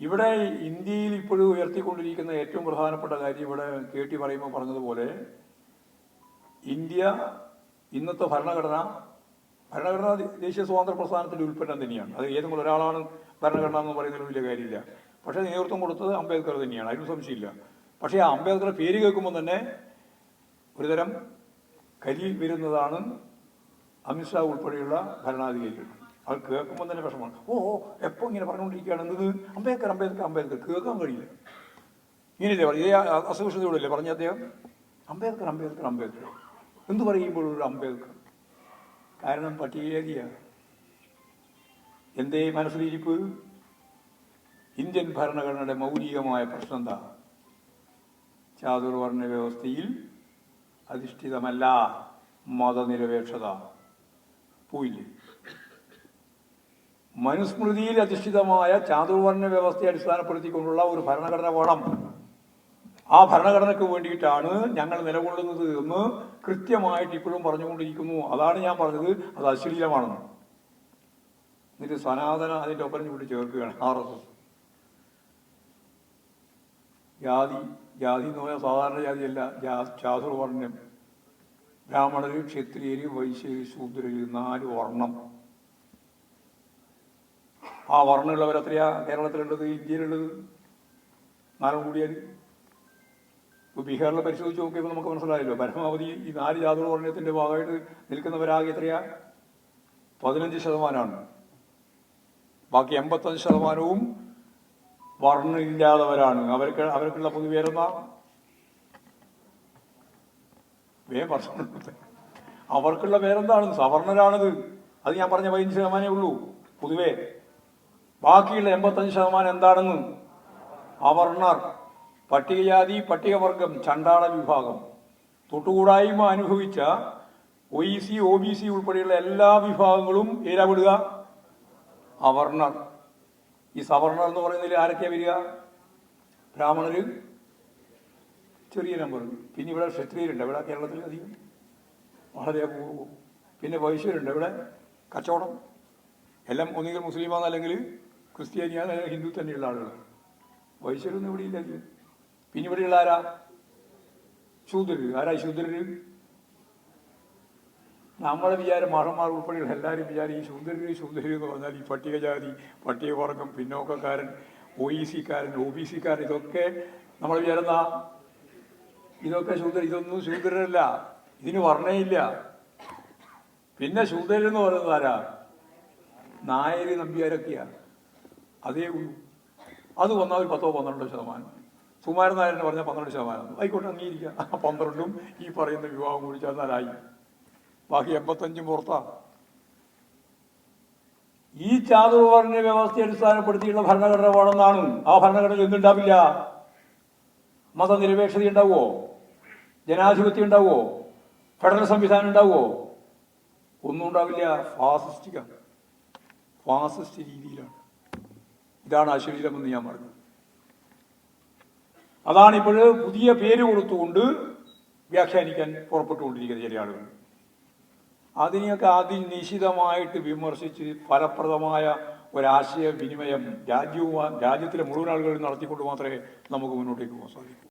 ഇവിടെ ഇന്ത്യയിൽ ഇപ്പോഴും ഉയർത്തിക്കൊണ്ടിരിക്കുന്ന ഏറ്റവും പ്രധാനപ്പെട്ട കാര്യം ഇവിടെ കേട്ടി പറയുമ്പോൾ പറഞ്ഞതുപോലെ ഇന്ത്യ ഇന്നത്തെ ഭരണഘടന ഭരണഘടന ദേശീയ സ്വാതന്ത്ര്യ പ്രസ്ഥാനത്തിന്റെ ഉൽപ്പന്നം തന്നെയാണ്. അത് ഏതെങ്കിലും ഒരാളാണ് ഭരണഘടന എന്ന് പറയുന്നതിൽ വലിയ കാര്യമില്ല. പക്ഷേ നേതൃത്വം കൊടുത്തത് അംബേദ്കർ തന്നെയാണ്. അതിനും സംശയമില്ല. പക്ഷേ ആ അംബേദ്കർ പേര് കേൾക്കുമ്പോൾ തന്നെ ഒരുതരം കരി വരുന്നതാണ് അമിത്ഷാ ഉൾപ്പെടെയുള്ള ഭരണാധികാരികൾ. അത് കേൾക്കുമ്പോൾ തന്നെ വിഷമമാണ്. ഓ എപ്പോൾ ഇങ്ങനെ പറഞ്ഞുകൊണ്ടിരിക്കുകയാണ് എന്നത് അംബേദ്കർ അംബേദ്കർ അംബേദ്കർ കേൾക്കാൻ കഴിയില്ല. ഇങ്ങനെയല്ലേ പറഞ്ഞു ഇതേ അസഹിഷ്ണുതയോടല്ലേ പറഞ്ഞ അദ്ദേഹം? അംബേദ്കർ അംബേദ്കർ അംബേദ്കർ എന്ത് ഒരു അംബേദ്കർ കാരണം പട്ടികജാതിയാണ് എന്തേ മനസ്സിലിരിപ്പ്? ഇന്ത്യൻ ഭരണഘടനയുടെ മൗലികമായ പ്രശ്നം എന്താ? ചാതുർവർണ വ്യവസ്ഥയിൽ അധിഷ്ഠിതമല്ല മതനിരപേക്ഷത. പോയില്ലേ? മനുസ്മൃതിയിൽ അധിഷ്ഠിതമായ ചാതുർവർണ വ്യവസ്ഥയെ അടിസ്ഥാനപ്പെടുത്തിക്കൊണ്ടുള്ള ഒരു ഭരണഘടന വേണം ആ ഭരണഘടനയ്ക്ക് വേണ്ടിയിട്ടാണ് ഞങ്ങൾ നിലകൊള്ളുന്നത് എന്ന് കൃത്യമായിട്ട് ഇപ്പോഴും പറഞ്ഞുകൊണ്ടിരിക്കുന്നു. അതാണ് ഞാൻ പറഞ്ഞത്. അത് അശ്ലീലമാണെന്ന് എന്നിട്ട് സനാതന അതിന്റെ ഒപ്പം കൂടി ചേർക്കുകയാണ് ആർ എസ് എസ്. ജാതി ജാതി എന്ന് പറഞ്ഞാൽ സാധാരണ ജാതിയല്ല. ചാതുർവർണം ബ്രാഹ്മണര് ക്ഷത്രിയര് വൈശ്യര് ശൂദ്രര് നാല് വർണം. ആ വർണമുള്ളവർ എത്രയാ? കേരളത്തിലുള്ളത് ഇന്ത്യയിലുള്ളത്? നാലും കൂടിയാൽ ഇപ്പോൾ ബീഹാറിലെ പരിശോധിച്ച് നോക്കിയപ്പോൾ നമുക്ക് മനസ്സിലായല്ലോ പരമാവധി ഈ നാല് ജാതക വർണയത്തിന്റെ ഭാഗമായിട്ട് നിൽക്കുന്നവരാകെ എത്രയാ? പതിനഞ്ച് ശതമാനമാണ് ബാക്കി എൺപത്തഞ്ച് ശതമാനവും വർണമില്ലാത്തവരാണ്. അവർക്ക് അവർക്കുള്ള പൊതുവേരുന്ന വേ പറഞ്ഞു അവർക്കുള്ള പേരെന്താണ് സവർണരാണത്. അത് ഞാൻ പറഞ്ഞ പതിനഞ്ച് ശതമാനമേ ഉള്ളൂ. പൊതുവേ ബാക്കിയുള്ള എൺപത്തഞ്ച് ശതമാനം എന്താണെന്ന് അവർണർ പട്ടികജാതി പട്ടികവർഗം ചണ്ടാള വിഭാഗം. തൊട്ടുകൂടായ്മ അനുഭവിച്ച O E C O B C ഉൾപ്പെടെയുള്ള എല്ലാ വിഭാഗങ്ങളും ഏരാ വിടുക അവർണർ ഈ സവർണർ എന്ന് പറയുന്നതിൽ ആരൊക്കെയാ വരിക? ബ്രാഹ്മണര്. ചെറിയ നമ്പർ പിന്നെ ഇവിടെ ക്ഷത്രിയരുണ്ട്. ഇവിടെ കേരളത്തിൽ അധികം വളരെ പിന്നെ വൈശ്യരുണ്ട്. ഇവിടെ കച്ചവടം. എല്ലാം ഒന്നുകിൽ മുസ്ലിമാണ് അല്ലെങ്കിൽ അല്ലെങ്കിൽ ഹിന്ദു തന്നെയുള്ള ആളുകൾ. വൈശ്യരൊന്നും ഇവിടെ ഇല്ല പിന്നെ ഇവിടെയുള്ള ആരാ? ശൂദ്രര്. ആരാ ശൂദ്രർ നമ്മളെ വിചാരം മഹന്മാർ ഉൾപ്പെടെയുള്ള എല്ലാവരും വിചാരം ഈ ശൂദ്രര് ശൂദ്രര് എന്ന് പറഞ്ഞാൽ ഈ പട്ടികജാതി പട്ടികവർഗം പിന്നോക്കക്കാരൻ ഒ ഇ സിക്കാരൻ ഒ ബി സിക്കാരൻ ഇതൊക്കെ നമ്മൾ വിചാരുന്ന ഇതൊക്കെ ശൂദ്ര ഇതൊന്നും ശൂദ്രരല്ല. ഇതിന് വർണയില്ല. പിന്നെ ശൂദ്രരെന്ന് പറയുന്നത് ആരാ? നായര് നമ്പ്യാരൊക്കെയാ. അതേ ഉള്ളൂ. അത് വന്നാൽ ഒരു പത്തോ പന്ത്രണ്ടോ ശതമാനം. സുമാരൻ നായരെന്ന് പറഞ്ഞാൽ പന്ത്രണ്ട് ശതമാനം ആയിക്കോട്ടെ അംഗീകരിക്കുക ആ പന്ത്രണ്ടും ഈ പറയുന്ന വിവാഹം കൂടി ചേർന്നാലായി. ബാക്കി എൺപത്തഞ്ചും പുറത്താ. ഈ ചാതുർവർണ വ്യവസ്ഥയെ അടിസ്ഥാനപ്പെടുത്തിയുള്ള ഭരണഘടന വേണമെന്നാണ് ആ ഭരണഘടന എന്തുണ്ടാവില്ല? മതനിരപേക്ഷത ഉണ്ടാവുമോ ജനാധിപത്യം ഉണ്ടാവുമോ ഫെഡറൽ സംവിധാനം ഉണ്ടാവുമോ ഒന്നും ഉണ്ടാവില്ല. ഫാസിസ്റ്റിക്കാണ് ഫാസിസ്റ്റ് രീതിയിലാണ്. ഇതാണ് അശ്ലീലമെന്ന് ഞാൻ പറഞ്ഞത് അതാണ് ഇപ്പോൾ പുതിയ പേര് കൊടുത്തുകൊണ്ട് വ്യാഖ്യാനിക്കാൻ പുറപ്പെട്ടുകൊണ്ടിരിക്കുന്ന ചില ആളുകൾ. അതിനെയൊക്കെ അതിനിശിതമായിട്ട് വിമർശിച്ച് ഫലപ്രദമായ ഒരാശയവിനിമയം രാജ്യവുമായി രാജ്യത്തിലെ മുഴുവൻ ആളുകളും നടത്തിക്കൊണ്ട് മാത്രമേ നമുക്ക് മുന്നോട്ടേക്ക് പോകാൻ സാധിക്കൂ.